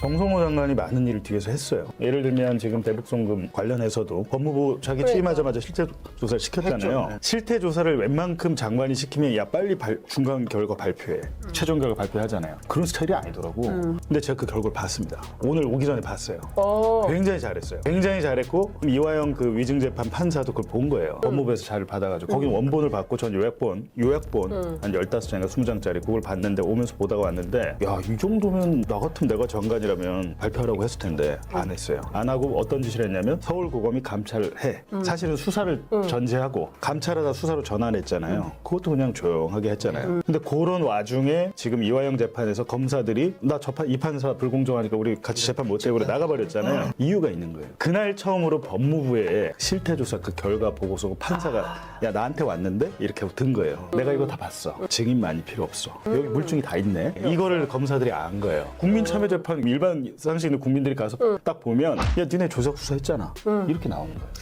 정성호 장관이 많은 일을 뒤에서 했어요. 예를 들면 지금 대북송금 관련해서도 법무부 자기. 취임하자마자 실태 조사를 시켰잖아요. 했죠. 네. 실태 조사를 웬만큼 장관이 시키면 야 빨리 발- 중간 결과 발표해. 음. 최종 결과 발표하잖아요. 그런 스타일이 아니더라고. 근데 제가 그 결과를 봤습니다. 오늘 오기 전에 봤어요. 어. 굉장히 잘했어요. 굉장히 잘했고 이화영 그 위증 재판 판사도 그걸 본 거예요. 음. 법무부에서 자료를 받아가지고 거기 원본을 받고 전 요약본, 요약본 음. 한 15장인가 20장짜리 그걸 봤는데 오면서 보다가 왔는데 야 이 정도면 나 같으면 내가 정관이라 면 발표하라고 했을 텐데 안 했어요. 안 하고 어떤 짓을 했냐면 서울고검이 감찰을 해. 음. 사실은 수사를 전제하고 감찰하다 수사로 전환했잖아요. 그것도 그냥 조용하게 했잖아요. 근데 그런 와중에 지금 이화영 재판에서 검사들이 나 저판 이 판사 불공정하니까 우리 같이 재판 못해 그래 나가버렸잖아요. 이유가 있는 거예요. 그날 처음으로 법무부에 실태 조사 그 결과 보고서 판사가 야 나한테 왔는데 이렇게 든 거예요. 내가 이거 다 봤어. 증인 많이 필요 없어. 여기 물증이 다 있네. 이거를 검사들이 안 거예요. 국민참여재판 일반 상식 있는 국민들이 가서 딱 보면 야 니네 조작 수사했잖아. 이렇게 나오는 거예요.